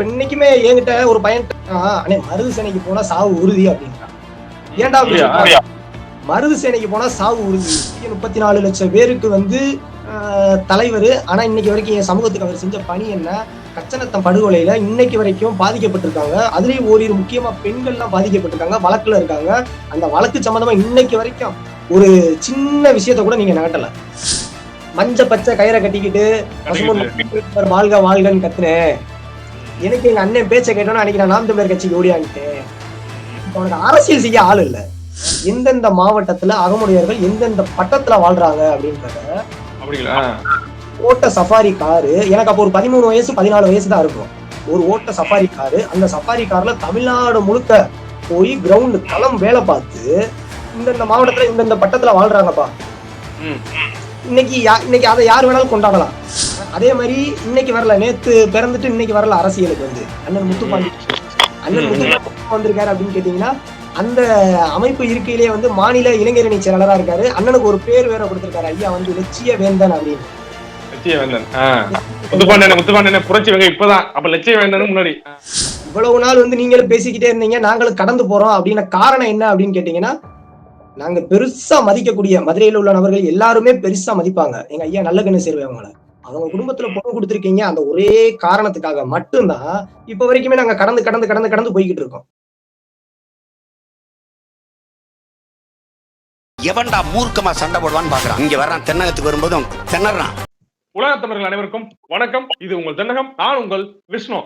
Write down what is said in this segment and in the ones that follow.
இப்ப இன்னைக்குமே என்கிட்ட ஒரு பையன் அண்ணே மருது சேனைக்கு போனா சாவு உறுதி அப்படின்றான் ஏன்டா? மருது சேனைக்கு போனா சாவு உறுதி. முப்பத்தி நாலு லட்சம் பேருக்கு வந்து தலைவர். ஆனா இன்னைக்கு வரைக்கும் என் சமூகத்துக்கு அவர் செஞ்ச பணி என்ன? கச்சனத்தம் படுகொலையில இன்னைக்கு வரைக்கும் பாதிக்கப்பட்டிருக்காங்க. அதுலயும் ஓரிரு முக்கியமா பெண்கள்லாம் பாதிக்கப்பட்டிருக்காங்க வழக்குல இருக்காங்க. அந்த வழக்கு சம்பந்தமா இன்னைக்கு வரைக்கும் ஒரு சின்ன விஷயத்த கூட நீங்க நகட்டல. மஞ்ச பச்சை கயிறை கட்டிக்கிட்டு வாழ்க வாழ்கன்னு கத்துனேன். எனக்கு எங்க அண்ணன் பேச்சை கேட்டோன்னா அன்னைக்கு நான் நாம் தமிழர் கட்சிக்கு ஓடியாங்கிட்டேன் இப்ப உனக்கு அரசியல் செய்ய ஆள் இல்ல. எந்தெந்த மாவட்டத்துல அகமுடையர்கள் எந்தெந்த பட்டத்துல வாழ்றாங்க அப்படின்றத அப்படிங்களா? ஓட்ட சஃபாரி காரு எனக்கு அப்போ ஒரு பதிமூணு வயசு பதினாலு வயசு தான் இருக்கும். ஒரு ஓட்ட சஃபாரி காரு அந்த சஃபாரி கார்ல தமிழ்நாடு முழுக்க போய் கிரவுண்டு களம் வேலை பார்த்து இந்தந்த மாவட்டத்துல இந்தந்த பட்டத்துல வாழ்றாங்கப்பா. ம். இன்னைக்கு இன்னைக்கு அதை யார் வேணாலும் கொண்டாடலாம். அதே மாதிரி இன்னைக்கு வரல. நேத்து பிறந்துட்டு இன்னைக்கு வரல அரசியலுக்கு வந்து. அண்ணன் முத்துப்பாண்டி அண்ணன். முத்துப்பாண்டி வந்திருக்காரு அப்படின்னு கேட்டீங்கன்னா அந்த அமைப்பு இருக்கையிலேயே வந்து மாநில இளைஞரணி செயலாளரா இருக்காரு. அண்ணனுக்கு ஒரு பேர் வேற கொடுத்திருக்காரு. ஐயா வந்து லட்சிய வேந்தன் அப்படின்னு. லட்சிய வேந்தன். முத்துப்பாண்டியன் புரட்சி வெங்க இப்பதான். அப்ப லட்சிய வேந்தன் முன்னாடி. இவ்வளவு நாள் வந்து நீங்களும் பேசிக்கிட்டே இருந்தீங்க. நாங்களும் கடந்து போறோம். அப்படின்ன காரணம் என்ன அப்படின்னு கேட்டீங்கன்னா நாங்க பெருசா மதிக்கக்கூடிய மதுரையில உள்ள நபர்கள் எல்லாருமே பெருசா மதிப்பாங்க. எங்க ஐயா நல்ல கண்ணு சேர்வங்கள அவங்க குடும்பத்துல பொண்ணு கொடுத்துருக்கீங்க அந்த ஒரே காரணத்துக்காக மட்டும்தான் இப்ப வரைக்குமே நாங்க கடந்து கடந்து கடந்து கடந்து போய்கிட்டு இருக்கோம். எவன்டா மூர்க்கமா சண்டை போடுவான்னு பாக்குறான். இங்க வர்றான் தென்னகத்துக்கு வரும்போதும் திணறான். உலக தமிழர்கள் அனைவருக்கும் வணக்கம். இது உங்கள் தென்னகம் நான் உங்கள் விஷ்ணு.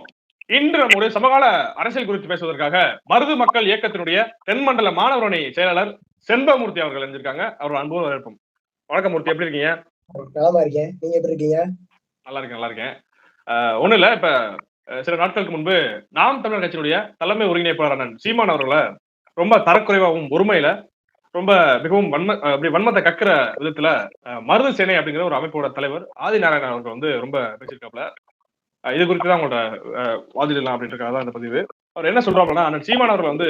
இன்று நம்முடைய சமகால அரசியல் குறித்து பேசுவதற்காக மருது மக்கள் இயக்கத்தினுடைய தென்மண்டல மாணவரணி செயலாளர் செண்பமூர்த்தி அவர்கள் இருந்திருக்காங்க அவர் அன்போடு வரவேற்போம். வணக்கம் மூர்த்தி எப்படி இருக்கீங்க? நலமா இருக்கேன். நீங்க எப்படி இருக்கீங்க? நல்லா இருக்கேன் நல்லா இருக்கேன். ஆஹ் ஒண்ணும் இல்ல இப்ப சில நாட்களுக்கு முன்பு நாம் தமிழர் கட்சியினுடைய தலைமை ஒருங்கிணைப்பாளரான அண்ணன் சீமான் அவர்களை ரொம்ப தரக்குறைவாகவும் ஒருமையில ரொம்ப மிகவும் வன்ம அப்படி வன்மத்தை கக்கிற விதத்துல மருது சேனை அப்படிங்கிற ஒரு அமைப்போட தலைவர் ஆதி நாராயணன் அவர்கள் வந்து ரொம்ப பேசியிருக்காப்ல இது குறித்து தான் அவங்களோட அஹ் வாதிடலாம் அப்படின்றதுக்காக தான் இந்த பதிவு. அவர் என்ன சொல்றாருன்னா அண்ணன் சீமான் அவர்கள் வந்து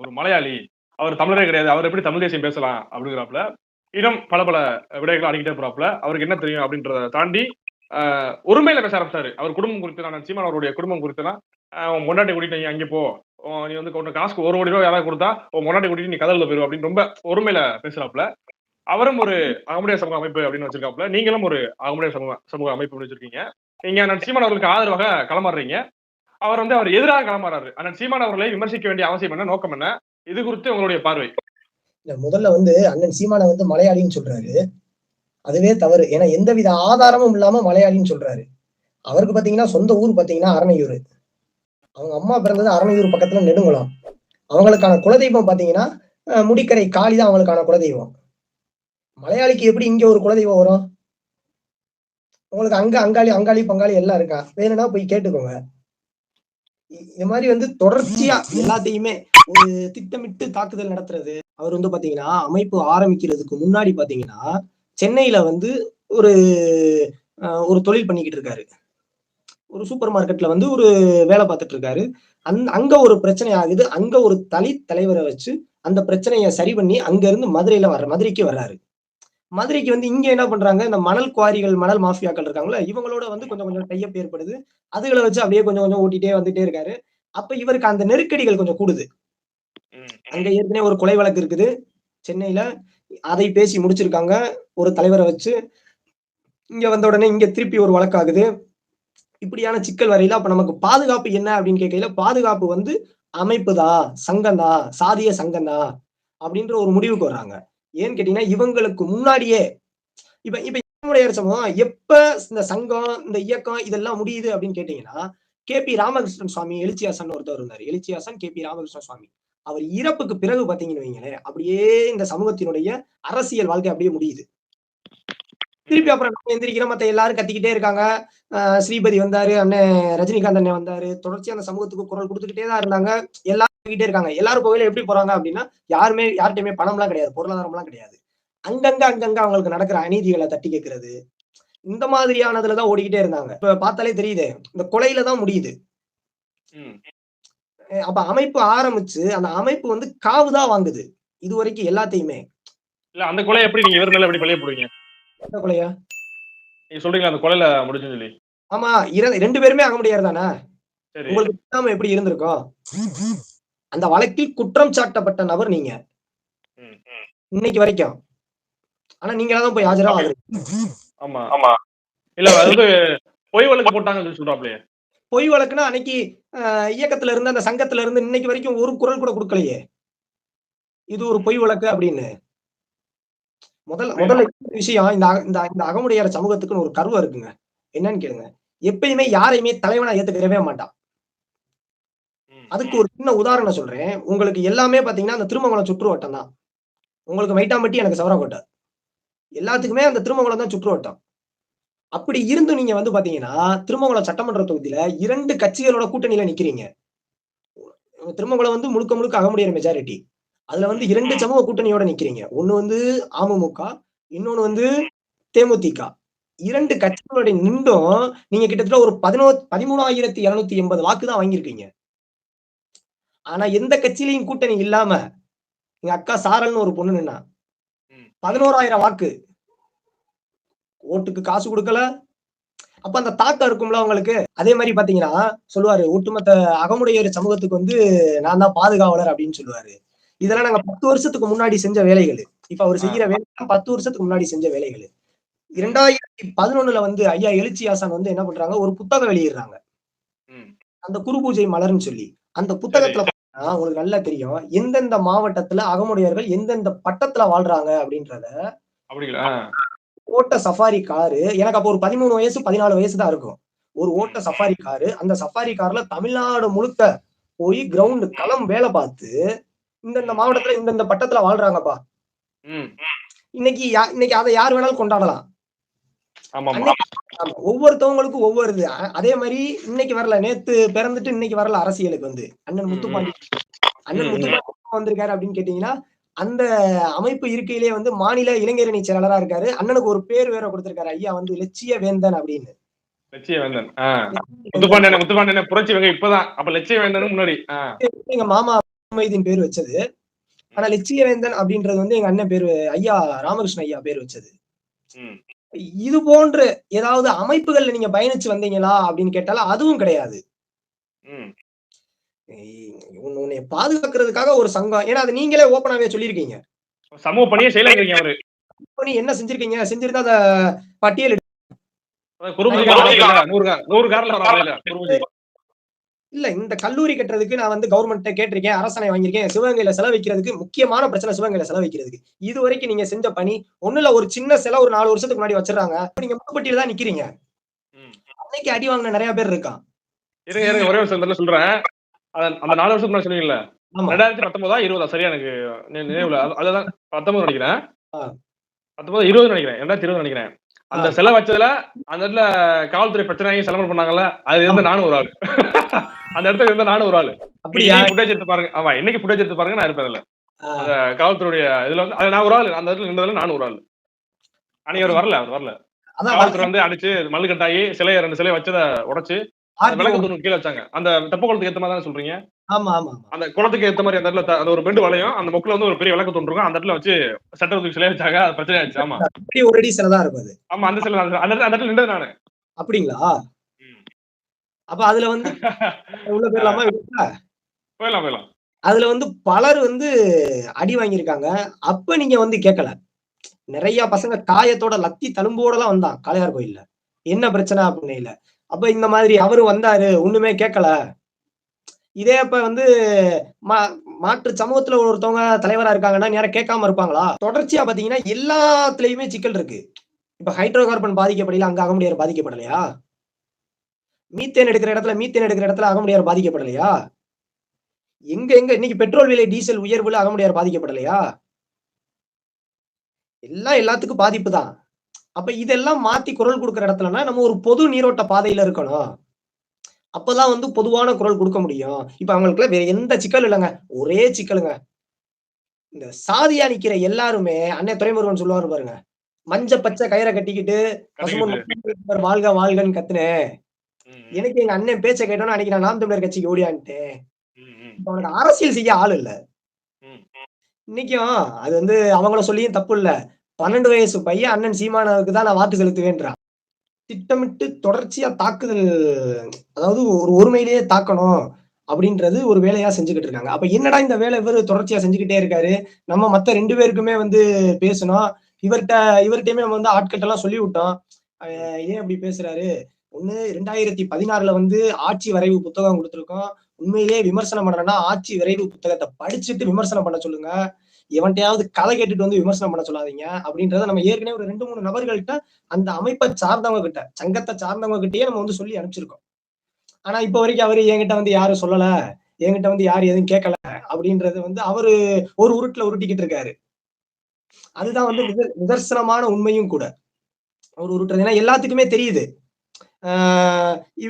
ஒரு மலையாளி அவர் தமிழரே கிடையாது அவர் எப்படி தமிழ் தேசியம் பேசலாம் அப்படிங்கிறாப்புல. இன்னும் பல பல விடைகள் அடிக்கிட்டே போறாப்புல. அவருக்கு என்ன தெரியும் அப்படின்றத தாண்டி ஒருமையில பேச ஆரம்பிச்சாரு. அவர் குடும்பம் குறித்து நான் சீமான் அவருடைய குடும்பம் குறித்துனா உன் முன்னாடி கூட்டிட்டு நீ அங்கே போ. நீ வந்து உனக்கு காசுக்கு ஒரு கோடி ரூபாய் யாராவது கொடுத்தா உன் முன்னாடி கூட்டிட்டு நீ கதல்ல போயிரு அப்படின்னு ரொம்ப ஒருமையில பேசுறாப்புல. அவரும் ஒரு அகமுடைய சமூக அமைப்பு அப்படின்னு வச்சிருக்காப்புல. நீங்களும் ஒரு அகமுடைய சமூக சமூக அமைப்பு வச்சிருக்கீங்க. நீங்க அண்ணன் சீமான் அவர்களுக்கு ஆதரவாக களமாடுறீங்க. அவர் வந்து அவர் எதிராக களமாறாரு அண்ணன் சீமான் அவர்களை விமர்சிக்க வேண்டிய அவசியம் என்ன நோக்கம் என்ன? இது குறித்து உங்களுடைய பார்வை. இல்ல முதல்ல வந்து அண்ணன் சீமானை வந்து மலையாளின்னு சொல்றாரு. அதுவே தவறு. ஏன்னா எந்தவித ஆதாரமும் இல்லாம மலையாளின்னு சொல்றாரு. அவருக்கு பாத்தீங்கன்னா சொந்த ஊர் பாத்தீங்கன்னா அரணையூர் அவங்க அம்மா பிறந்தது அரணையூர் பக்கத்துல நெடுங்குளம். அவங்களுக்கான குலதெய்வம் பாத்தீங்கன்னா முடிக்கரை காளி தான் அவங்களுக்கான குலதெய்வம். மலையாளிக்கு எப்படி இங்க ஒரு குலதெய்வம் வரும்? உங்களுக்கு அங்க அங்காளி அங்காளி பங்காளி எல்லாம் இருக்கா? வேணும்னா போய் கேட்டுக்கோங்க. இது மாதிரி வந்து தொடர்ச்சியா எல்லாத்தையுமே ஒரு திட்டமிட்டு தாக்குதல் நடத்துறது. அவர் வந்து பாத்தீங்கன்னா அமைப்பு ஆரம்பிக்கிறதுக்கு முன்னாடி பாத்தீங்கன்னா சென்னையில வந்து ஒரு ஒரு தொழில் பண்ணிக்கிட்டு இருக்காரு. ஒரு சூப்பர் மார்க்கெட்ல வந்து ஒரு வேலை பார்த்துட்டு இருக்காரு. அந் அங்க ஒரு பிரச்சனை ஆகுது. அங்க ஒரு தலை தலைவரை வச்சு அந்த பிரச்சனையை சரி பண்ணி அங்க இருந்து மதுரையில வர்ற மதுரைக்கு வர்றாரு. மதுரைக்கு வந்து இங்க என்ன பண்றாங்க? இந்த மணல் குவாரிகள் மணல் மாஃபியாக்கள் இருக்காங்களா இவங்களோட வந்து கொஞ்சம் கொஞ்சம் டைப் ஏற்படுது. அதுகளை வச்சு அப்படியே கொஞ்சம் கொஞ்சம் ஓட்டிட்டே வந்துட்டே இருக்காரு. அப்ப இவருக்கு அந்த நெருக்கடிகள் கொஞ்சம் கூடுது. அங்க ஏற்கனவே ஒரு கொலை வழக்கு இருக்குது. சென்னையில அதை பேசி முடிச்சிருக்காங்க. ஒரு தலைவரை வச்சு இங்க வந்த உடனே இங்க திருப்பி ஒரு வழக்காகுது. இப்படியான சிக்கல் வரையில அப்ப நமக்கு பாதுகாப்பு என்ன அப்படின்னு கேட்கையில பாதுகாப்பு வந்து அமைப்பு தான் சங்கம் தான் சாதிய சங்கம் தான் அப்படின்ற ஒரு முடிவுக்கு வர்றாங்க. ஏன்னு கேட்டீங்கன்னா இவங்களுக்கு முன்னாடியே இப்ப இப்ப இவங்களுடைய சமூகம் எப்ப இந்த சங்கம் இந்த இயக்கம் இதெல்லாம் முடியுது அப்படின்னு கேட்டீங்கன்னா கே பி ராமகிருஷ்ணன் சுவாமி எழுச்சியாசன் ஒருத்தர் இருந்தார். எழுச்சியாசன் கே பி ராமகிருஷ்ணன் சுவாமி. அவர் இறப்புக்கு பிறகு பாத்தீங்கன்னு வைங்களேன் அப்படியே இந்த சமூகத்தினுடைய அரசியல் வாழ்க்கை அப்படியே முடியுது. திருப்பி அப்புறம் நம்ம எந்திரிக்கிறோம். மத்த எல்லாரும் கத்திக்கிட்டே இருக்காங்க. ஸ்ரீபதி வந்தாரு அண்ணன் ரஜினிகாந்த் அண்ணன் வந்தாரு. தொடர்ச்சி அந்த சமூகத்துக்கு குரல் கொடுத்துக்கிட்டே தான் இருந்தாங்க. எல்லாரும் போய்கிட்டே இருக்காங்க. எல்லாரும் கோயில எப்படி போறாங்க அப்படின்னா யாருமே யார்கிட்டயுமே பணம்லாம் கிடையாது. பொருளாதாரம்லாம் கிடையாது. அங்கங்க அங்கங்க அவங்களுக்கு நடக்கிற அநீதிகளை தட்டி கேட்கறது இந்த மாதிரியானதுல தான் ஓடிக்கிட்டே இருந்தாங்க. இப்ப பார்த்தாலே தெரியுது இந்த கொலையில தான் முடியுது. அப்ப அமைப்பு ஆரம்பிச்சு அந்த அமைப்பு வந்து காவுதான் வாங்குது. இது வரைக்கும் எல்லாத்தையுமே. இல்ல அந்த கொலை எப்படி நீங்க இவர் மேல எப்படி பழைய போடுவீங்க? என்ன கொலையா? நீங்க சொல்றீங்களா அந்த கொலையில முடிச்சுன்னு சொல்லி? ஆமா ரெண்டு பேருமே ஆக முடியாது தானே உங்களுக்கு எப்படி இருந்திருக்கும்? அந்த வழக்கில் குற்றம் சாட்டப்பட்ட நபர் நீங்க. ம், இன்னைக்கு வரைக்கும். ஆனா நீங்களா தான் போய் ஆஜரா ஆகுறீங்க. ஆமா. ஆமா. இல்ல அது வந்து பொய் வழக்கு போட்டாங்கன்னு சொல்றாப்லயே பொய் வழக்குனா அன்னைக்கு இயக்கத்துல இருந்து அந்த சங்கத்துல இருந்து இன்னைக்கு வரைக்கும் ஒரு குரல் கூட கொடுக்கலையே. இது ஒரு பொய் வழக்கு அப்படின்னு. முதல்ல முதல்ல இந்த விஷயம் இந்த இந்த இந்த அகமுடையார் சமூகத்துக்குன்னு ஒரு கருவம் இருக்குங்க. என்னன்னு கேளுங்க. எப்பயுமே யாரையுமே தலைவனா ஏத்துக்கிறவே மாட்டான். அதுக்கு ஒரு சின்ன உதாரணம் சொல்றேன். உங்களுக்கு எல்லாமே பாத்தீங்கன்னா அந்த திருமங்கலம் சுற்றுவட்டம் தான். உங்களுக்கு மைட்டாம்பட்டி எனக்கு சவரக்கோட்டை எல்லாத்துக்குமே அந்த திருமங்கலம் தான் சுற்றுவட்டம். அப்படி இருந்தும் நீங்க வந்து பாத்தீங்கன்னா திருமங்கலம் சட்டமன்ற தொகுதியில இரண்டு கட்சிகளோட கூட்டணியில நிக்கிறீங்க. திருமங்கலம் வந்து முழுக்க முழுக்க அகமுடியர் மெஜாரிட்டி அதுல வந்து இரண்டு சமூக கூட்டணியோட நிக்கிறீங்க. ஒண்ணு வந்து அமமுக இன்னொன்னு வந்து தேமுதிக. இரண்டு கட்சிகளோட நின்றும் நீங்க கிட்டத்தட்ட ஒரு பதினோ பதிமூணாயிரத்தி இருநூத்தி எண்பது வாக்கு தான் வாங்கியிருக்கீங்க. ஆனா எந்த கட்சியிலையும் கூட்டணி இல்லாம எங்க அக்கா சாரல்னு ஒரு பொண்ணு நின்னா. பதினோராயிரம் வாக்கு. ஓட்டுக்கு காசு கொடுக்கல. அப்ப அந்த தாக்கம் இருக்கும்ல உங்களுக்கு அதே மாதிரி பாத்தீங்கன்னா சொல்லுவாரு ஒட்டுமொத்த அகமுடையர் சமூகத்துக்கு வந்து நான் தான் பாதுகாவலர் அப்படின்னு சொல்லுவாரு. இதெல்லாம் நாங்க பத்து வருஷத்துக்கு முன்னாடி செஞ்ச வேலைகள். இப்ப அவர் செய்யற வேலை பத்து வருஷத்துக்கு முன்னாடி செஞ்ச வேலைகள். இரண்டாயிரத்தி பதினொன்னுல வந்து ஐயா எழுச்சி ஆசான் வந்து என்ன பண்றாங்க? ஒரு புத்தகம் வெளியிடுறாங்க. அந்த குரு பூஜை மலர்னு சொல்லி. அந்த புத்தகத்துல உங்களுக்கு நல்லா தெரியும். எந்தெந்த மாவட்டத்துல அகமுடையர்கள் எந்தெந்த பட்டத்துல வாழ்றாங்க அப்படின்றத. அப்படிங்களா? ஓட்ட சஃபாரி காரு எனக்கு அப்போ ஒரு பதிமூணு வயசு பதினாலு வயசு தான் இருக்கும். ஒரு ஓட்ட சஃபாரி காரு அந்த சஃபாரி கார்ல தமிழ்நாடு முழுக்க போய் கிரவுண்ட் களம் வேலை பார்த்து இந்தந்த மாவட்டத்துல இந்தந்த பட்டத்துல வாழ்றாங்கப்பா. இன்னைக்கு இன்னைக்கு அதை யார் வேணாலும் கொண்டாடலாம். ஒவ்வொருத்தவங்களுக்கும் ஒவ்வொரு இது. அதே மாதிரி இன்னைக்கு வரல. நேத்து பிறந்துட்டு இன்னைக்கு வரல அரசியலுக்கு வந்து. அண்ணன் முத்துப்பாண்டி. அண்ணன். முத்துப்பாண்டி வந்திருக்காரு அப்படின்னு கேட்டீங்கன்னா அந்த அமைப்பு இருக்கையிலேயே வந்து மாநில இளைஞரணி செயலாளரா இருக்காரு. அண்ணனுக்கு ஒரு பேர் வேற கொடுத்திருக்காரு. ஐயா வந்து லட்சிய வேந்தன் அப்படின்னு. லட்சிய வேந்தன். ஆ. முத்துப்பாண்டியன் முத்துப்பாண்டியன் புரட்சி வெங்க இப்பதான். அப்ப லட்சிய வேந்தன் முன்னாடி. எங்க மாமா மைதீன் பேர் வச்சது. ஆனா லட்சிய வேந்தன் அப்படின்றது வந்து எங்க அண்ணன் பேரு ஐயா ராமகிருஷ்ண ஐயா பேர் வச்சது. இது போன்ற ஏதாவது அமைப்புகள்ல நீங்க பயணிச்சு வந்தீங்களா அப்படின்னு கேட்டாலும் அதுவும் கிடையாது. உன்னை பாதுகாக்கிறதுக்காக ஒரு சங்கம். ஏன்னா அது நீங்களே ஓப்பனாவே சொல்லியிருக்கீங்க. சமூக பணியை செய்யலைங்கிறீங்க அவரு. என்ன செஞ்சிருக்கீங்க? செஞ்சிருந்தா அத பட்டியல் நூறு கார் நூறு கார்ல இல்ல இந்த கல்லூரி கட்டுறதுக்கு நான் வந்து கவர்மெண்ட்ட கேட்டிருக்கேன் அரசனை வாங்கியிருக்கேன் சிவகங்கையில செலவழிக்கிறதுக்கு முக்கியமான பிரச்சனை சிவகங்கையில செலவழிக்கிறதுக்கு. இது வரைக்கும் நீங்க செஞ்ச பணி ஒண்ணுல ஒரு சின்ன செலவு ஒரு நாலு வருஷத்துக்கு முன்னாடி வச்சிடறாங்க. இப்ப நீங்க முட்டுப்பட்டியில தான் நிக்கிறீங்க. அன்னைக்கு அடி வாங்கின நிறைய பேர் இருக்கான். இருங்க இருங்க ஒரே ஒரு சொல்றேன். அந்த நாலு வருஷம் முன்னாடி சொன்னீங்கல்ல? ரெண்டாயிரத்தி பத்தொன்பதா இருபதா? சரியா எனக்கு நினைவுல. அது- அதுதான் பத்தொன்பது நினைக்கிறேன். பத்தொன்பது இருபது நினைக்கிறேன். ரெண்டாயிரத்தி இருபது நினைக்கிறேன். அந்த. செலவு வச்சதுல அந்த இடத்துல காவல்துறை பிரச்சனை செலவு பண்ணாங்கல்ல அது இருந்து நானும் ஒரு ஆளு. அந்த இடத்துல இருந்த நானும் ஒரு ஆளு. ஃபுட்டேஜ் எடுத்து பாருங்க. ஆமா இன்னைக்கு ஃபுட்டேஜ் எடுத்து பாருங்க நான் இருப்பேன் அதுல. அந்த காவல்துறையுடைய இதுல வந்து நான் ஒரு ஆளு. அந்த இடத்துல இருந்ததுல நானும் ஒரு ஆளு. அன்னைக்கு அவர் வரல அவர் வரல. காவல்துறை வந்து அடிச்சு மல்லு கட்டாயி சிலையை ரெண்டு சிலையை வச்சதை உடைச்சு விளக்கு கீழே வச்சாங்க. அந்த தெப்ப குளத்துக்கு ஏத்த மாதிரி தானே சொல்றீங்க? ஆமா ஆமா ஆமா. அந்த குளத்துக்கு ஏத்த மாதிரி அந்த இடத்துல அந்த ஒரு பெண்டு வளையும் அந்த முக்குல வந்து ஒரு பெரிய விளக்கு இருக்கும். அந்த இடத்துல வச்சு சட்டத்துக்கு சிலையை வச்சாங்க. அது பிரச்சனை ஆச்சு ஆமா. ஒரு அடி சிலதான் இருக்கும் அது. ஆமா அந்த சிலை அந்த இடத்துல நின்றது நானு. அப்படிங்களா. அப்ப அதுல வந்து உள்ள போயிடலாமா? போயிடலாம் போயிடலாம். அதுல வந்து பலர் வந்து அடி வாங்கியிருக்காங்க. அப்ப நீங்க வந்து கேட்கல. நிறைய பசங்க காயத்தோட லத்தி தழும்போட எல்லாம் வந்தான் காளையார் கோயில்ல. என்ன பிரச்சனை அப்படின்னு இல்ல. அப்ப இந்த மாதிரி அவரு வந்தாரு ஒண்ணுமே கேட்கல. இதே அப்ப வந்து மா- மாற்று சமூகத்துல ஒருத்தவங்க தலைவரா இருக்காங்கன்னா நேரம் கேட்காம இருப்பாங்களா? தொடர்ச்சியா பாத்தீங்கன்னா எல்லாத்துலயுமே சிக்கல் இருக்கு. இப்ப ஹைட்ரோ கார்பன் பாதிக்கப்படல அங்க அகமுடியார் பாதிக்கப்படலையா? மீத்தேன் எடுக்கிற இடத்துல மீத்தேன் எடுக்கிற இடத்துல அகமுடியார் பாதிக்கப்படலையா? எங்க எங்க இன்னைக்கு பெட்ரோல் விலை டீசல் உயர்வுல அகமுடியார் பாதிக்கப்படலையா? எல்லாம் எல்லாத்துக்கும் பாதிப்பு தான். அப்ப இதெல்லாம் மாத்தி குரல் கொடுக்கிற இடத்துலனா நம்ம ஒரு பொது நீரோட்ட பாதையில இருக்கணும். அப்பதான் வந்து பொதுவான குரல் கொடுக்க முடியும். இப்ப அவங்களுக்குள்ள வேற எந்த சிக்கல் இல்லைங்க. ஒரே சிக்கலுங்க. இந்த சாதியா நிக்கிற எல்லாருமே அன்னை துறைமுருகன் சொல்லுவாரு பாருங்க மஞ்ச பச்சை கயிறை கட்டிக்கிட்டு. வாழ்க வாழ்கன்னு கத்துனேன். எனக்கு எங்க அண்ணன் பேச்சை கேட்டோன்னு அன்னைக்கு நான் நாம் தமிழர் கட்சிக்கு இப்ப அவனுக்கு அரசியல் செய்ய ஆள் இல்ல. இன்னைக்கும் அது வந்து அவங்கள சொல்லியும் தப்பு இல்ல. பன்னெண்டு வயசு பையன் அண்ணன் சீமானவுக்கு தான் நான் வாக்கு செலுத்துவேன்றான். திட்டமிட்டு தொடர்ச்சியா தாக்குதல் அதாவது ஒரு ஒருமையிலேயே தாக்கணும் அப்படின்றது ஒரு வேலையா செஞ்சுக்கிட்டு இருக்காங்க. அப்ப என்னடா இந்த வேலை இவர் தொடர்ச்சியா செஞ்சுக்கிட்டே இருக்காரு? நம்ம மத்த ரெண்டு பேருக்குமே வந்து பேசணும். இவர்கிட்ட இவர்கிட்டயுமே நம்ம வந்து ஆட்கிட்ட எல்லாம் சொல்லி விட்டோம் ஏன் அப்படி பேசுறாரு? ஒண்ணு ரெண்டாயிரத்தி பதினாறுல வந்து ஆட்சி வரைவு புத்தகம் கொடுத்துருக்கோம். உண்மையிலேயே விமர்சனம் பண்றேன்னா ஆட்சி விரைவு புத்தகத்தை படிச்சுட்டு விமர்சனம் பண்ண சொல்லுங்க. எவன்கிட்டயாவது கதை கேட்டுட்டு வந்து விமர்சனம் பண்ண சொல்லாதீங்க அப்படின்றத நம்ம ஏற்கனவே ஒரு ரெண்டு மூணு நபர்கள்ட்ட அந்த அமைப்பை சார்ந்தவங்க கிட்ட சங்கத்தை சார்ந்தவங்க கிட்டயே நம்ம வந்து சொல்லி அனுப்பிச்சிருக்கோம். ஆனா இப்ப வரைக்கும் அவரு என்கிட்ட வந்து யாரும் சொல்லல. என்கிட்ட வந்து யாரும் எதுவும் கேட்கல அப்படின்றது வந்து அவரு ஒரு உருட்டுல உருட்டிக்கிட்டு இருக்காரு. அதுதான் வந்து நித- நிதர்சனமான உண்மையும் கூட. ஒரு உருட்டுறது. ஏன்னா எல்லாத்துக்குமே தெரியுது.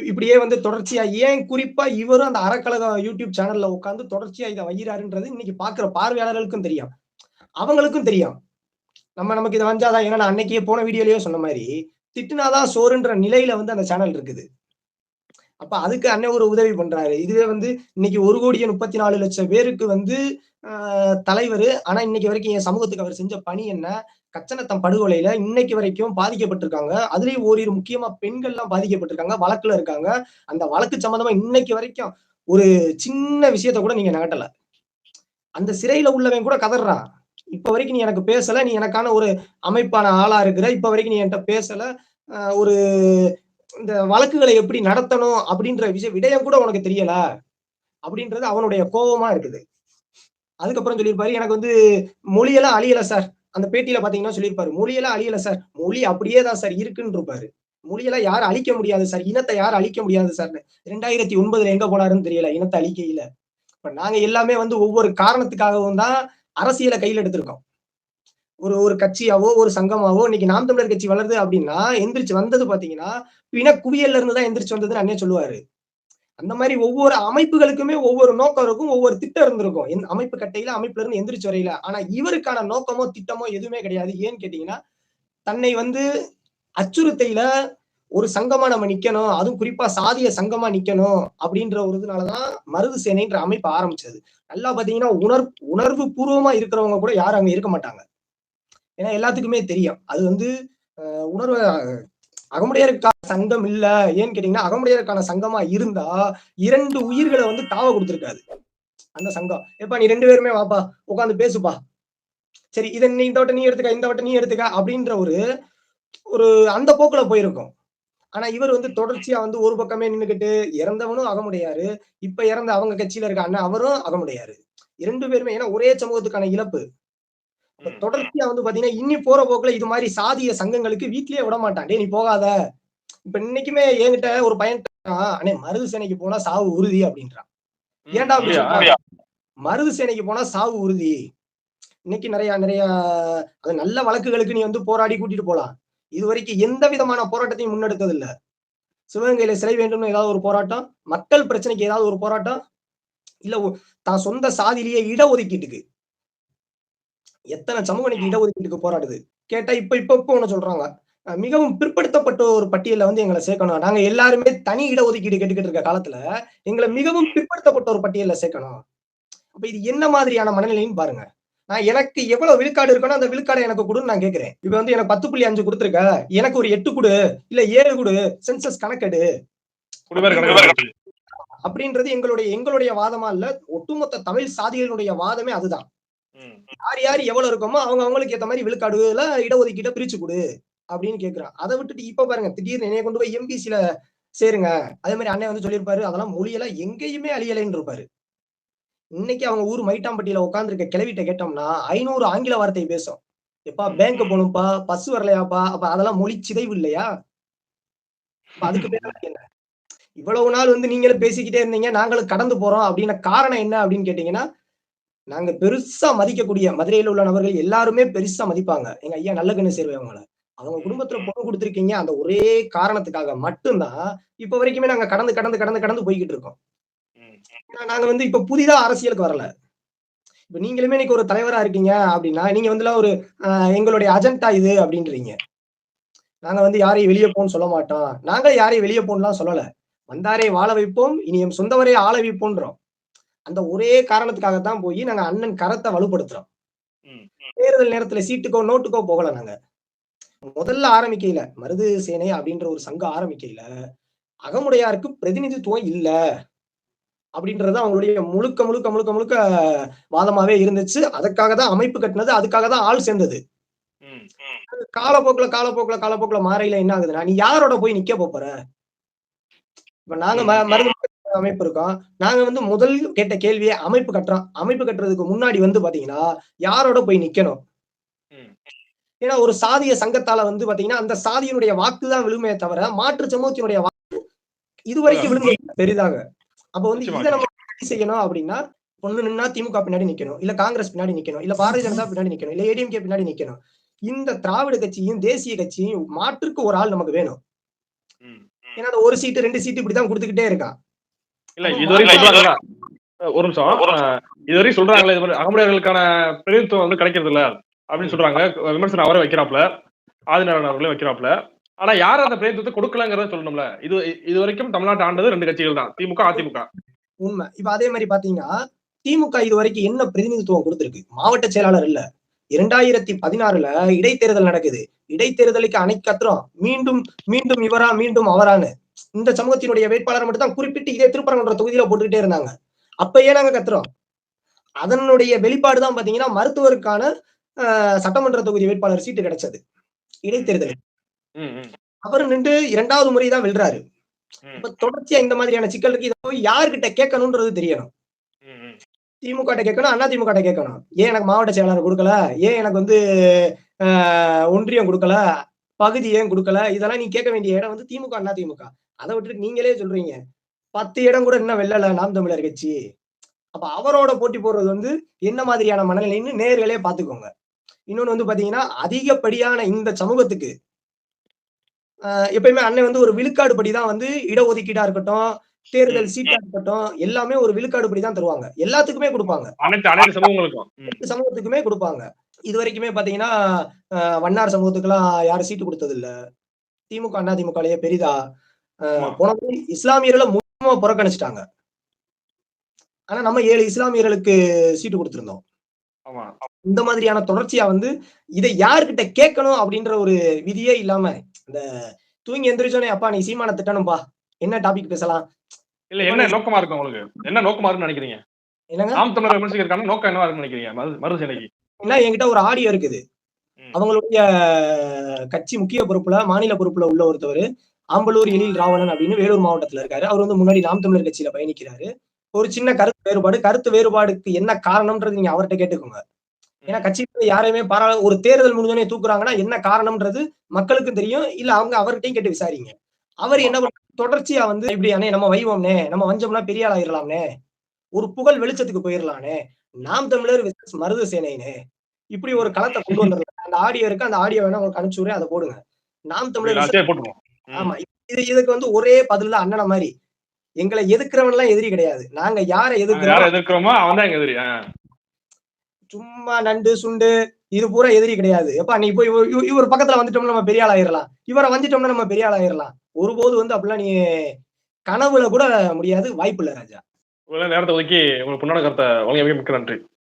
இப்படியே வந்து தொடர்ச்சியா ஏன் குறிப்பா இவரும் அந்த அறக்கழகம் யூடியூப் சேனல்ல உட்காந்து தொடர்ச்சியா இதை வைகிறாருன்றது இன்னைக்கு பாக்குற பார்வையாளர்களுக்கும் தெரியும். அவங்களுக்கும் தெரியும். நம்ம நமக்கு இதை வஞ்சாதான் ஏன்னா நான் அன்னைக்கே போன வீடியோலயே சொன்ன மாதிரி திட்டுனாதான் சோறுன்ற நிலையில வந்து அந்த சேனல் இருக்குது. அப்ப அதுக்கு அண்ணன் ஒரு உதவி பண்றாரு. இதுவே வந்து இன்னைக்கு ஒரு கோடியே முப்பத்தி நாலு லட்சம் பேருக்கு வந்து ஆஹ் தலைவர். ஆனா இன்னைக்கு வரைக்கும் என் சமூகத்துக்கு அவர் செஞ்ச பணி என்ன? கச்சனத்தம் படுகொலையில இன்னைக்கு வரைக்கும் பாதிக்கப்பட்டிருக்காங்க. அதுலயும் ஓரிரு முக்கியமா பெண்கள்லாம் பாதிக்கப்பட்டிருக்காங்க. வழக்குல இருக்காங்க. அந்த வழக்கு சம்பந்தமா இன்னைக்கு வரைக்கும் ஒரு சின்ன விஷயத்த கூட நீங்க நகட்டல. அந்த சிறையில உள்ளவன் கூட கதறான். இப்ப வரைக்கும் நீ எனக்கு பேசல. நீ எனக்கான ஒரு அமைப்பான ஆளா இருக்கிற. இப்ப வரைக்கும் நீ என்கிட்ட பேசல. ஒரு இந்த வழக்குகளை எப்படி நடத்தணும் அப்படின்ற விஷயம் விடயம் கூட உனக்கு தெரியல. அப்படின்றது அவனுடைய கோபமா இருக்குது. அதுக்கப்புறம் சொல்லியிருப்பாரு எனக்கு வந்து மொழியெல்லாம் அழியல சார். அந்த பேட்டியில பாத்தீங்கன்னா சொல்லியிருப்பாரு மொழியெல்லாம் அழியல சார். மொழி அப்படியே தான் சார் இருக்குன்னு இருப்பாரு மொழியெல்லாம் யாரும் அழிக்க முடியாது சார். இனத்தை யாரும் அழிக்க முடியாது சார். ரெண்டாயிரத்தி ஒன்பதுல எங்க போனாருன்னு தெரியல இனத்தை அழிக்கையில. இப்ப நாங்க எல்லாமே வந்து ஒவ்வொரு காரணத்துக்காகவும் தான் அரசியலை கையில் எடுத்திருக்கோம். ஒரு ஒரு கட்சியாவோ ஒரு சங்கமாவோ இன்னைக்கு நாம் தமிழர் கட்சி வளருது அப்படின்னா எந்திரிச்சு வந்தது பாத்தீங்கன்னா இன குவியல்ல இருந்து தான் எந்திரிச்சு வந்ததுன்னு அண்ணே சொல்லுவாரு. அந்த மாதிரி ஒவ்வொரு அமைப்புகளுக்குமே ஒவ்வொரு நோக்கம் இருக்கும் ஒவ்வொரு திட்டம் இருந்திருக்கும். என் அமைப்பு கட்டையில அமைப்புல இருந்து எந்திரிச்சு வரையில. ஆனா இவருக்கான நோக்கமோ திட்டமோ எதுவுமே கிடையாது. ஏன்னு கேட்டீங்கன்னா தன்னை வந்து அச்சுறுத்தையில ஒரு சங்கமா நம்ம நிக்கணும் அதுவும் குறிப்பா சாதிய சங்கமா நிக்கணும் அப்படின்ற ஒரு இதனாலதான் மருது சேனைன்ற அமைப்பு ஆரம்பிச்சது. நல்லா பாத்தீங்கன்னா உணர் உணர்வு பூர்வமா இருக்கிறவங்க கூட யாரும் அங்க இருக்க மாட்டாங்க. ஏன்னா எல்லாத்துக்குமே தெரியும். அது வந்து அஹ், உணர்வு அகமுடையருக்கான சங்கம் இல்ல. ஏன்னு கேட்டீங்கன்னா அகமுடையருக்கான சங்கமா இருந்தா இரண்டு உயிர்களை வந்து தாவ கொடுத்துருக்காது அந்த சங்கம். எப்பா நீ ரெண்டு பேருமே வாப்பா உட்காந்து பேசுப்பா. சரி இதை நீ இந்த வட்டம் நீ எடுத்துக்க இந்த வட்டம் நீ எடுத்துக்க அப்படின்ற ஒரு ஒரு அந்த போக்குல போயிருக்கும். ஆனா இவர் வந்து தொடர்ச்சியா வந்து ஒரு பக்கமே நின்னுக்கிட்டு இறந்தவனும் அகமுடையாரு. இப்ப இறந்த அவங்க கட்சியில இருக்க அண்ணன் அவரும் அகமுடையாரு. இரண்டு பேருமே ஏன்னா ஒரே சமூகத்துக்கான இழப்பு. தொடர்ச்சியா வந்து பாத்தீங்கன்னா இன்னி போற போக்குல இது மாதிரி சாதிய சங்கங்களுக்கு வீட்லயே விட மாட்டான். நீ போகாத. இப்ப இன்னைக்குமே என்கிட்ட ஒரு பையன் அண்ணே மருது சேனைக்கு போனா சாவு உறுதி அப்படின்றான். ஏன்டா அப்படி? மருது சேனைக்கு போனா சாவு உறுதி. இன்னைக்கு நிறைய நிறைய அது நல்ல வழக்குகளுக்கு நீ வந்து போராடி கூட்டிட்டு போலாம். இது வரைக்கும் எந்த விதமான போராட்டத்தையும் முன்னெடுத்தது இல்ல சிவகங்கையில சிலை வேண்டும்னு ஏதாவது ஒரு போராட்டம்? மக்கள் பிரச்சனைக்கு ஏதாவது ஒரு போராட்டம்? இல்ல தான் சொந்த சாதியிலேயே இடஒதுக்கீட்டுக்கு எத்தனை சமூக நீதி இடஒதுக்கீட்டுக்கு போராடுது? கேட்டா இப்ப இப்ப இப்ப ஒண்ணு சொல்றாங்க. மிகவும் பிற்படுத்தப்பட்ட ஒரு பட்டியல்ல வந்து எங்களை சேர்க்கணும். நாங்க எல்லாருமே தனி இடஒதுக்கீடு கேட்டுக்கிட்டு இருக்க காலத்துல எங்களை மிகவும் பிற்படுத்தப்பட்ட ஒரு பட்டியல்ல சேர்க்கணும். அப்ப இது என்ன மாதிரியான மனநிலைன்னு பாருங்க. நான் எனக்கு எவ்வளவு விழுக்காடு இருக்கணும் அந்த விழுக்காடை எனக்கு கொடுன்னு நான் கேட்கிறேன் இப்ப வந்து எனக்கு பத்து புள்ளி அஞ்சு கொடுத்துருக்க. எனக்கு ஒரு எட்டு கொடு இல்ல ஏழு கொடு சென்சஸ் கணக்கெடு. அப்படின்றது எங்களுடைய எங்களுடைய வாதமா இல்ல ஒட்டுமொத்த தமிழ் சாதிகளுடைய வாதமே அதுதான். யார் யார் எவ்வளவு இருக்கோமோ அவங்க அவங்களுக்கு ஏத்த மாதிரி விழுக்காடுல இடஒதுக்கீட்டை பிரிச்சு கொடு அப்படின்னு கேக்குறான். அதை விட்டுட்டு இப்ப பாருங்க திடீர்னு என்னைய கொண்டு போய் எம்பிசில சேருங்க. அதே மாதிரி அண்ணன் வந்து சொல்லியிருப்பாரு அதெல்லாம் மொழியெல்லாம் எங்கேயுமே அழியலைன்னு இருப்பாரு. இன்னைக்கு அவங்க ஊர் மைட்டாம்பட்டியில உட்காந்துருக்க கிளவிட்ட கேட்டோம்னா ஐநூறு ஆங்கில வார்த்தை பேசும். எப்பா பேங்க் போகணும்ப்பா பஸ் வரலையாப்பா அப்ப அதெல்லாம் மொழி சிதைவு இல்லையா? அதுக்கு பேர் என்ன? இவ்வளவு நாள் வந்து நீங்களும் பேசிக்கிட்டே இருந்தீங்க நாங்களும் கடந்து போறோம் அப்படின்ன காரணம் என்ன அப்படின்னு கேட்டீங்கன்னா நாங்க பெருசா மதிக்கக்கூடிய மதுரையில உள்ள நபர்கள் எல்லாருமே பெருசா மதிப்பாங்க. எங்க ஐயா நல்ல கண்ணு சேர்வை அவங்கள. அவங்க குடும்பத்துல பொண்ணு கொடுத்துருக்கீங்க அந்த ஒரே காரணத்துக்காக மட்டும்தான் இப்ப வரைக்குமே நாங்க கடந்து கடந்து கடந்து கடந்து போய்கிட்டு இருக்கோம். ஏன்னா நாங்க வந்து இப்ப புதிதா அரசியலுக்கு வரல. இப்ப நீங்களுமே இன்னைக்கு ஒரு தலைவரா இருக்கீங்க அப்படின்னா நீங்க வந்து ஒரு எங்களுடைய அஜெண்டா இது அப்படின்றீங்க. நாங்க வந்து யாரையும் வெளியே போன்னு சொல்ல மாட்டோம். நாங்க யாரையும் வெளியே போன்லாம் சொல்லல. வந்தாரே வாழ வைப்போம் இனி என் சொந்தவரே ஆள வைப்போன்றோம். அந்த ஒரே காரணத்துக்காகத்தான் போய் நாங்க அண்ணன் கரத்தை வலுப்படுத்துறோம். தேர்தல் நேரத்துல சீட்டுக்கோ நோட்டுக்கோ போகல நாங்க. முதல்ல ஆரம்பிக்கையில மருது சேனை அப்படின்ற ஒரு சங்கம் ஆரம்பிக்கையில அகமுடையாருக்கு பிரதிநிதித்துவம் இல்ல அப்படின்றது அவங்களுடைய முழுக்க முழுக்க முழுக்க முழுக்க வாதமாவே இருந்துச்சு. அதுக்காக தான் அமைப்பு கட்டினது அதுக்காக தான் ஆள் சேர்ந்தது. காலப்போக்குல காலப்போக்குல காலப்போக்குல மாறையில என்ன ஆகுதுன்னா நீ யாரோட போய் நிக்க போற? இப்ப நாங்க ம- மருது மக்கள் அமைப்பு இருக்கோம் நாங்க வந்து முதல் கேட்ட கேள்வியே அமைப்பு கட்டுறோம். அமைப்பு கட்டுறதுக்கு முன்னாடி வந்து பாத்தீங்கன்னா யாரோட போய் நிக்கணும். ஏன்னா ஒரு சாதிய சங்கத்தால வந்து பாத்தீங்கன்னா அந்த சாதியினுடைய வாக்கு தான் விழுமே தவிர மாற்று சமூகத்தினுடைய வாக்கு இதுவரைக்கும் விழுந்தது பெரிதாக. அப்ப வந்து. இதை நம்ம செய்யணும் அப்படின்னா ஒண்ணு நின்னா திமுக பின்னாடி நிக்கணும். இல்ல காங்கிரஸ் பின்னாடி நிக்கணும். இல்ல பாரதிய ஜனதா பின்னாடி நிக்கணும். இல்ல ஏடிஎம்கே பின்னாடி நிக்கணும். இந்த திராவிட கட்சியும் தேசிய கட்சியும் மாற்றுக்கு ஒரு ஆள் நமக்கு வேணும். ஏன்னா ஒரு சீட்டு ரெண்டு சீட்டு இப்படிதான் கொடுத்துக்கிட்டே இருக்கான் இல்ல அஹ் ஒரு நிமிஷம். அஹ் இதுவரைக்கும் சொல்றாங்களே இது மாதிரி அகமுடையர்களுக்கான பிரதிநிதித்துவம் வந்து கிடைக்கிறது இல்ல அப்படின்னு சொல்றாங்க. விமர்சனம் அவரே வைக்கிறாப்ல ஆதிநாராயணன் அவர்களே வைக்கிறாப்ல ஆனா யார் அந்த பிரதிநிதித்துவத்தை கொடுக்கலங்கிறத சொல்லணும்ல. இது இது வரைக்கும் தமிழ்நாட்டை ஆண்டது ரெண்டு கட்சிகள் தான். திமுக அதிமுக. உண்மை. இப்ப அதே மாதிரி பாத்தீங்கன்னா திமுக இது வரைக்கும் என்ன பிரதிநிதித்துவம் கொடுத்திருக்கு? மாவட்ட செயலாளர் இல்ல. இரண்டாயிரத்தி பதினாறுல இடைத்தேர்தல் நடக்குது. இடைத்தேர்தலுக்கு அணை கத்துறோம் மீண்டும் மீண்டும் இவரா மீண்டும் அவரான்னு. இந்த சமூகத்தினுடைய வேட்பாளர் மட்டும் தான் குறிப்பிட்டு இதே திருப்பரங்குன்ற தொகுதியில போட்டுக்கிட்டே இருந்தாங்க. அப்பயே நாங்க கத்துறோம். அதனுடைய வெளிப்பாடு தான் பாத்தீங்கன்னா மருத்துவருக்கான சட்டமன்ற தொகுதி வேட்பாளர் சீட்டு கிடைச்சது. இடைத்தேர்தல் அவர் நின்று இரண்டாவது முறை தான் வெல்றாரு இப்ப தொடர்ச்சியா இந்த மாதிரியான சிக்கல் இருக்கு. இதை போய் யார்கிட்ட கேட்கணும்ன்றது தெரியணும். திமுக கேட்கணும் அண்ணா திமுக கேட்கணும். ஏன் எனக்கு மாவட்ட செயலாளர் கொடுக்கல? ஏன் எனக்கு வந்து ஒன்றியம் கொடுக்கல? பகுதி ஏன் கொடுக்கல? இதெல்லாம் நீ கேட்க வேண்டிய இடம் வந்து திமுக அண்ணா திமுக. அதை விட்டுட்டு நீங்களே சொல்றீங்க. பத்து இடம் கூட இன்னும் வெல்லல நாம் தமிழர் கட்சி. அப்ப அவரோட போட்டி போடுறது வந்து என்ன மாதிரியான மனநிலைன்னு நேர்களே பாத்துக்கோங்க. இன்னொன்னு வந்து பாத்தீங்கன்னா அதிகப்படியான இந்த சமூகத்துக்கு எப்பயுமே அண்ணன் வந்து ஒரு விழுக்காடு படி தான் வந்து இடஒதுக்கீடா இருக்கட்டும் தேர்தல் சீட்டா இருக்கட்டும் எல்லாமே ஒரு விழுக்காடு படி தான் தருவாங்க. எல்லாத்துக்குமே கொடுப்பாங்க. அனைத்து சமூகத்துக்குமே கொடுப்பாங்க. இது வரைக்குமே பாத்தீங்கன்னா வண்ணார் சமூகத்துக்குலாம் யாரும் சீட்டு கொடுத்தது இல்ல திமுக அண்ணா திமுகலயே பெரிதா. போன முறை இஸ்லாமியர்களை முழுமா புறக்கணிச்சிட்டாங்க. ஆனா நம்ம ஏழு இஸ்லாமியர்களுக்கு சீட்டு கொடுத்திருந்தோம். இந்த மாதிரியான தொடர்ச்சியா வந்து இதை யார்கிட்ட கேட்கணும் அப்படின்ற ஒரு விதியே இல்லாம இந்த தூங்கி எந்திரிச்சோனே அப்பா நீ சீமான திட்டணும்பா. என்ன டாபிக் பேசலாம்? இல்ல என்ன நோக்கமா இருக்கும் உங்களுக்கு? என்ன நோக்கமா இருக்குன்னு நினைக்கிறீங்க? நாம் தமிழர் விமர்சிக்கிறதுக்கான நோக்கம் என்னவா இருக்குன்னு நினைக்கிறீங்க? மருது மருது சேனைக்கு ஏன்னா என்கிட்ட ஒரு ஆடியோ இருக்குது. அவங்களுடைய கட்சி முக்கிய பொறுப்புல மாநில பொறுப்புல உள்ள ஒருத்தவர் ஆம்பலூர் எழில் ராவணன் அப்படின்னு வேலூர் மாவட்டத்துல இருக்காரு. அவர் வந்து முன்னாடி நாம் தமிழர் கட்சியில பயணிக்கிறாரு. ஒரு சின்ன கருத்து வேறுபாடு கருத்து வேறுபாடுக்கு என்ன காரணம்ன்றது நீங்க அவர்கிட்ட கேட்டுக்கோங்க. ஏன்னா கட்சியில யாரையுமே பாரா ஒரு தேர்தல் முடிஞ்சோடனே தூக்குறாங்கன்னா என்ன காரணம்ன்றது மக்களுக்கும் தெரியும். இல்ல அவங்க அவர்கிட்டயும் கேட்டு விசாரிங்க. அவர் என்ன? தொடர்ச்சியா வந்து இப்படி அண்ணே நம்ம வைவோம்னே நம்ம வஞ்சோம்னா பெரிய ஆள் ஆயிரலாம்னே ஒரு புகழ் வெளிச்சத்துக்கு போயிடலானே நாம் தமிழர் versus மருது சேனைனே இப்படி ஒரு களத்தை கொண்டு வந்துடலாம் அந்த ஆடியோ இருக்கு அந்த ஆடியோ வேணா உங்களுக்கு அனுப்பிச்சு அதை போடுங்க. நாம் தமிழர் ஆமா இது இதுக்கு வந்து ஒரே பதில் தான் அண்ணன மாதிரி. எங்களை எதிர்க்கிறவன் எல்லாம் எதிரி கிடையாது. நாங்க யாரை எதிர்க்கிறோம்? அவன் தான் எதிரி. சும்மா நண்டு சுண்டு இது பூரா எதிரி கிடையாது. எப்பா நீ போய் இவ- இவ- இவர் பக்கத்துல வந்துட்டோம்னா நம்ம பெரிய ஆள் ஆயிரலாம் இவரை வந்துட்டோம்னா நம்ம பெரிய ஆள் ஆயிரலாம் ஒருபோது வந்து அப்படிலாம் நீ கனவுல கூட முடியாது வாய்ப்பு இல்ல ராஜா நேரத்தை ஒதுக்கி உங்களுக்கு பொண்ணான கருத்தை வழங்கிய மிக்க நன்றி.